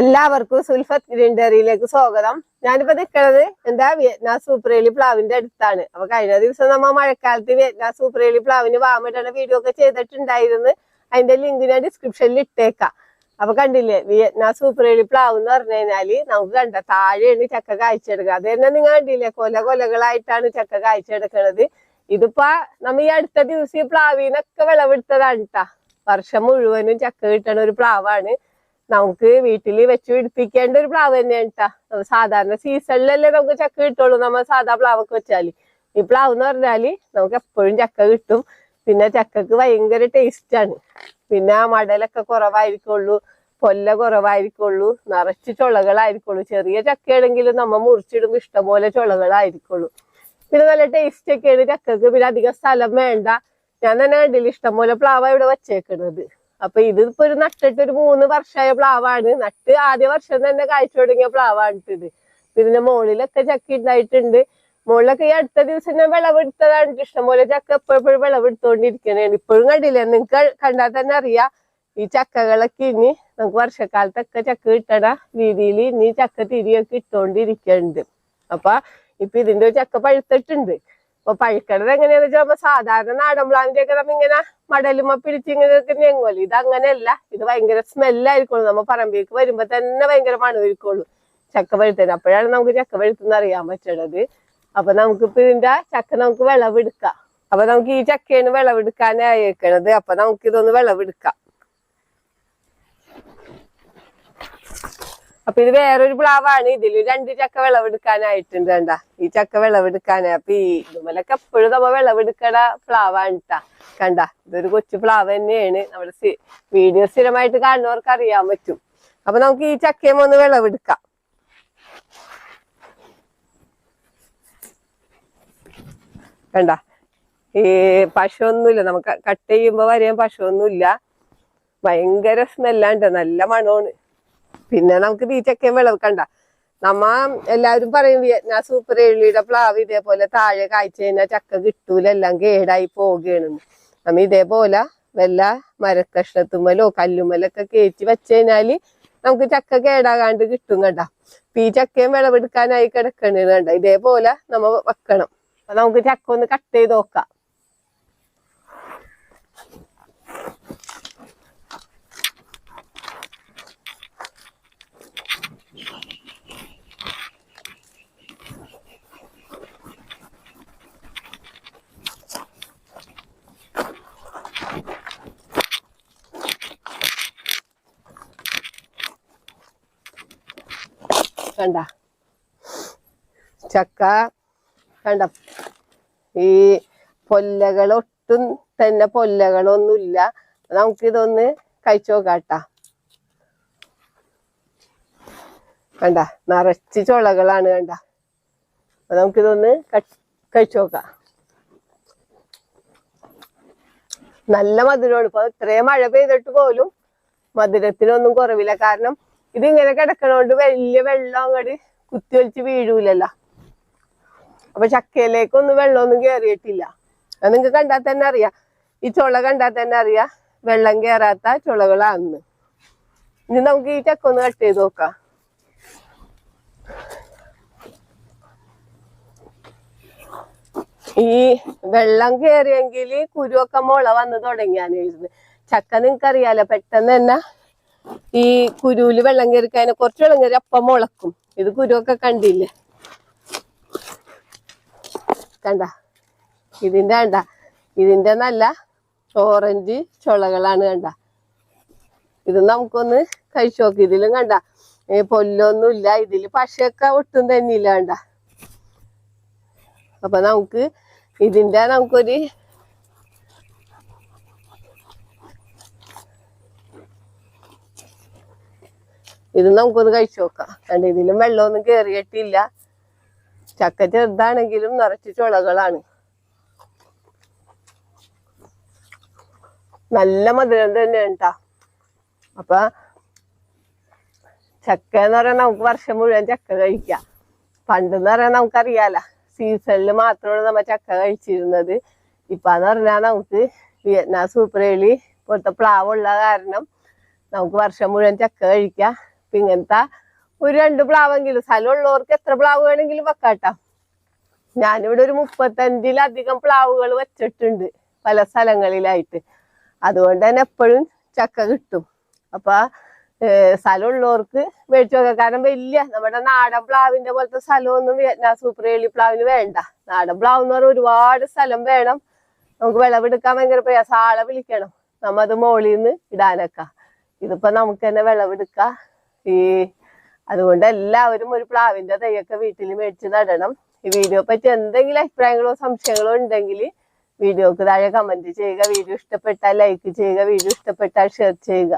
എല്ലാവർക്കും സുൽഫത്ത് ഗ്രീൻഡറിയിലേക്ക് സ്വാഗതം. ഞാനിപ്പോ നിൽക്കുന്നത് എന്താ വിയറ്റ്നാം സൂപ്പറേലി പ്ലാവിന്റെ അടുത്താണ്. അപ്പൊ കഴിഞ്ഞ ദിവസം നമ്മ മഴക്കാലത്ത് വിയറ്റ്നാം സൂപ്പറേലി പ്ലാവിന് വാമിടണ വീഡിയോ ഒക്കെ ചെയ്തിട്ടുണ്ടായിരുന്നു അതിന്റെ ലിങ്ക് ഞാൻ ഡിസ്ക്രിപ്ഷനിൽ ഇട്ടേക്കാം. അപ്പൊ കണ്ടില്ലേ വിയറ്റ്നാം സൂപ്പറേലി പ്ലാവ് എന്ന് പറഞ്ഞു കഴിഞ്ഞാൽ നമുക്ക് കണ്ട താഴെയാണ് ചക്ക കായ്ച്ചെടുക്കുക. അത് തന്നെ നിങ്ങൾ കണ്ടില്ലേ കൊല കൊലകളായിട്ടാണ് ചക്ക കായ്ച്ചെടുക്കണത്. ഇതിപ്പോ നമ്മ ഈ അടുത്ത ദിവസം ഈ പ്ലാവിനൊക്കെ വിളവെടുത്തതാണ് കേട്ടാ വർഷം മുഴുവനും ചക്ക കിട്ടണ ഒരു പ്ലാവാണ്. നമുക്ക് വീട്ടിൽ വെച്ച് പിടിപ്പിക്കേണ്ട ഒരു പ്ലാവ് തന്നെയാണ് കേട്ടാ സാധാരണ സീസണിലല്ലേ നമുക്ക് ചക്ക കിട്ടുള്ളൂ. നമ്മൾ സാധാ പ്ലാവൊക്കെ വെച്ചാൽ ഈ പ്ലാവ് എന്ന് പറഞ്ഞാൽ നമുക്ക് എപ്പോഴും ചക്ക കിട്ടും. പിന്നെ ചക്കക്ക് ഭയങ്കര ടേസ്റ്റ് ആണ്. പിന്നെ മടലൊക്കെ കുറവായിരിക്കുള്ളൂ. കൊല്ല കുറവായിരിക്കുള്ളൂ. നിറച്ച് ചുളകളായിരിക്കുള്ളൂ. ചെറിയ ചക്കയാണെങ്കിലും നമ്മ മുറിച്ചിടുമ്പോൾ ഇഷ്ടംപോലെ ചുളകളായിരിക്കുള്ളൂ. പിന്നെ നല്ല ടേസ്റ്റ് ഒക്കെയാണ് ചക്കക്ക്. പിന്നെ അധികം സ്ഥലം വേണ്ട. ഞാൻ തന്നെ കണ്ടില്ല ഇഷ്ടംപോലെ പ്ലാവ ഇവിടെ വെച്ചേക്കണത്. അപ്പൊ ഇതിപ്പോ ഒരു നട്ടിട്ട് ഒരു മൂന്ന് വർഷമായ പ്ലാവാണ്. നട്ട് ആദ്യ വർഷം തന്നെ കാഴ്ച തുടങ്ങിയ പ്ലാവാണ് ഇത്. ഇതിന്റെ മുകളിലൊക്കെ ചക്ക ഉണ്ടായിട്ടുണ്ട് മുകളിലൊക്കെ ഈ അടുത്ത ദിവസം ഞാൻ വിളവെടുത്തതാണ്. ഇഷ്ടംപോലെ ചക്ക എപ്പോഴും വിളവെടുത്തോണ്ടിരിക്കണേണ്. ഇപ്പോഴും കണ്ടില്ല? നിങ്ങക്ക് കണ്ടാൽ തന്നെ അറിയാം. ഈ ചക്കകളൊക്കെ ഇനി നമുക്ക് വർഷക്കാലത്തൊക്കെ ചക്ക കിട്ടണ രീതിയിൽ ഇനി ചക്ക തിരിയൊക്കെ ഇട്ടോണ്ടിരിക്കുന്നുണ്ട് അപ്പൊ ഇപ്പൊ ഇതിന്റെ ചക്ക പഴുത്തിട്ടുണ്ട്. അപ്പൊ പഴുക്കണത് എങ്ങനെയാന്ന് വെച്ചാൽ നമ്മ സാധാരണ നാടൻ പ്ലാവിന്റെ ഒക്കെ നമ്മ ഇങ്ങനെ മടലുമ പിടിച്ച് ഇങ്ങനെ ഞെങ്ങോൽ ഇത് അങ്ങനെയല്ല. ഇത് ഭയങ്കര സ്മെല്ലായിരിക്കുള്ളൂ നമ്മ പറമ്പിലേക്ക് വരുമ്പോ തന്നെ ഭയങ്കര മണമായിരിക്കുള്ളൂ ചക്ക പഴുത്തത് അപ്പോഴാണ് നമുക്ക് ചക്ക പഴുത്തെന്ന് അറിയാൻ പറ്റണത്. അപ്പൊ നമുക്കിപ്പോ ഇതിന്റെ ചക്ക നമുക്ക് വിളവെടുക്കാം. അപ്പൊ നമുക്ക് ഈ ചക്കയാണ് വിളവെടുക്കാനായേക്കണത്. അപ്പൊ നമുക്ക് ഇതൊന്ന് വിളവെടുക്കാം. അപ്പൊ ഇത് വേറൊരു പ്ലാവാണ്. ഇതിൽ രണ്ട് ചക്ക വിളവെടുക്കാനായിട്ടുണ്ട് കണ്ട. ഈ ചക്ക വിളവെടുക്കാനായി അപ്പൊ ഈ ഇതുമലൊക്കെ എപ്പോഴും നമ്മ വിളവെടുക്കണ പ്ലാവാണ് കണ്ട ഇതൊരു കൊച്ചു പ്ലാവ് തന്നെയാണ്. നമ്മുടെ വീഡിയോ സ്ഥിരമായിട്ട് കാണുന്നവർക്ക് അറിയാൻ പറ്റും. അപ്പൊ നമുക്ക് ഈ ചക്കയും ഒന്ന് വിളവെടുക്കാം. കണ്ട ഈ പശുവൊന്നുമില്ല. നമുക്ക് കട്ട് ചെയ്യുമ്പോ വരെയും പശുവൊന്നുമില്ല. ഭയങ്കര സ്മെല്ലാണ്ട് നല്ല മണമാണ്. പിന്നെ നമുക്ക് ഈ ചക്കയും വിളവ് കണ്ട നമ്മ എല്ലാവരും പറയും വിയറ്റ്നാം സൂപ്പർ എള്ളിയുടെ പ്ലാവ് ഇതേപോലെ താഴെ കായ്ച്ചു കഴിഞ്ഞാൽ ചക്ക കിട്ടൂല എല്ലാം കേടായി പോകുകയാണ് നമ്മ ഇതേപോലെ വല്ല മരക്കഷ്ണത്തുമ്മലോ കല്ലുമ്മലൊക്കെ കയറ്റി വെച്ച് കഴിഞ്ഞാൽ നമുക്ക് ചക്ക കേടാകാണ്ട് കിട്ടും കണ്ട. അപ്പൊ ഈ ചക്കയും വിളവെടുക്കാനായി കിടക്കണേന്ന് കണ്ട. ഇതേപോലെ നമ്മ വെക്കണം. അപ്പൊ നമുക്ക് ചക്ക ഒന്ന് കട്ട് ചെയ്ത് നോക്കാം. കണ്ട. ചക്ക കണ്ട. ഈ പൊല്ലകൾ ഒട്ടും തന്നെ പൊല്ലകളൊന്നുമില്ല. നമുക്കിതൊന്ന് കഴിച്ചു നോക്കാട്ടാ. കണ്ട നിറച്ച് ചുളകളാണ് കണ്ട. നമുക്കിതൊന്ന് കഴിച്ചു നോക്കാം. നല്ല മധുരമാണ്. ഇപ്പൊ ഇത്രയും മഴ പെയ്തിട്ട് പോലും മധുരത്തിനൊന്നും കുറവില്ല. കാരണം ഇതിങ്ങനെ കിടക്കണോണ്ട് വലിയ വെള്ളം അങ്ങോട്ട് കുത്തി കുത്തിയൊലിച്ച് വീഴൂലല്ലോ. അപ്പൊ ചക്കയിലേക്കൊന്നും വെള്ളമൊന്നും കയറിയിട്ടില്ല അത് നിങ്ങക്ക് കണ്ടാൽ തന്നെ അറിയാ. ഈ ചുള കണ്ടാൽ തന്നെ അറിയാ വെള്ളം കയറാത്ത ചുളകളാന്ന്. ഇനി നമുക്ക് ഈ ചക്ക ഒന്ന് കട്ട് ചെയ്ത് നോക്കാം. ഈ വെള്ളം കേറിയെങ്കിൽ കുരുവൊക്കെ മുള വന്ന് തുടങ്ങിയാന്ന് എഴുതുന്നത് ചക്ക നിങ്ങൾക്കറിയാലോ പെട്ടെന്ന് തന്നെ ഈ കുരുവിൽ വെള്ളം കയറി കഴിഞ്ഞാൽ കുറച്ച് വെള്ളം കയറി അപ്പം മുളക്കും. ഇത് കുരുവൊക്കെ കണ്ടില്ലേ? കണ്ട? ഇതിന്റെ കണ്ട? ഇതിന്റെ നല്ല ഓറഞ്ച് ചുളകളാണ് കണ്ട? ഇത് നമുക്കൊന്ന് കഴിച്ചു നോക്കി. ഇതിലും കണ്ട? പൊല്ലൊന്നുമില്ല. ഇതിൽ പശയൊക്കെ ഒട്ടും തന്നെയില്ല കണ്ട? അപ്പൊ നമുക്ക് ഇതിന്റെ നമുക്കൊരു ഇത് നമുക്കൊന്ന് കഴിച്ചു നോക്കാം. കണ്ട ഇതിലും വെള്ളമൊന്നും കയറിയിട്ടില്ല ചക്ക ചെറുതാണെങ്കിലും നിറച്ച് ചുളകളാണ്. നല്ല മധുരം തന്നെയാണ് ട്ടാ. അപ്പൊ ചക്ക എന്ന് പറയാൻ നമുക്ക് വർഷം മുഴുവൻ ചക്ക കഴിക്കാം. പണ്ടെന്ന് പറയാൻ നമുക്കറിയാല സീസണിൽ മാത്രമാണ് നമ്മ ചക്ക കഴിച്ചിരുന്നത്. ഇപ്പാന്ന് പറഞ്ഞാൽ നമുക്ക് വിയറ്റ്നാം സൂപ്പർ എലി പോലത്തെ പ്ലാവുള്ള കാരണം നമുക്ക് വർഷം മുഴുവൻ ചക്ക കഴിക്കാം. അപ്പൊ ഇങ്ങനത്തെ ഒരു രണ്ട് പ്ലാവെങ്കിലും. സ്ഥലം ഉള്ളവർക്ക് എത്ര പ്ലാവ് വേണമെങ്കിലും വെക്കാട്ടോ. ഞാനിവിടെ ഒരു മുപ്പത്തഞ്ചിലധികം പ്ലാവുകൾ വെച്ചിട്ടുണ്ട് പല സ്ഥലങ്ങളിലായിട്ട്. അതുകൊണ്ട് തന്നെ എപ്പോഴും ചക്ക കിട്ടും. അപ്പൊ സ്ഥലമുള്ളവർക്ക് മേടിച്ചു വെക്കാം. കാരണം വലിയ നമ്മുടെ നാടൻ പ്ലാവിന്റെ പോലത്തെ സ്ഥലമൊന്നും വിയറ്റ്നാം സൂപ്പർ ഏലി പ്ലാവിന് വേണ്ട. നാടൻ പ്ലാവ് എന്ന് പറഞ്ഞാൽ ഒരുപാട് സ്ഥലം വേണം. നമുക്ക് വിളവെടുക്കാൻ ഭയങ്കര പ്രയാസം ആളെ വിളിക്കണം. നമ്മ അത് മോളിൽ നിന്ന് ഇടാനൊക്കെ. ഇതിപ്പോ നമുക്ക് തന്നെ വിളവെടുക്കാം. ഈ അതുകൊണ്ട് എല്ലാവരും ഒരു പ്ലാവിന്റെ തൈയൊക്കെ വീട്ടിൽ മേടിച്ച് നടണം. ഈ വീഡിയോ പറ്റി എന്തെങ്കിലും അഭിപ്രായങ്ങളോ സംശയങ്ങളോ ഉണ്ടെങ്കിൽ വീഡിയോക്ക് താഴെ കമന്റ് ചെയ്യുക. വീഡിയോ ഇഷ്ടപ്പെട്ടാൽ ലൈക്ക് ചെയ്യുക. വീഡിയോ ഇഷ്ടപ്പെട്ടാൽ ഷെയർ ചെയ്യുക.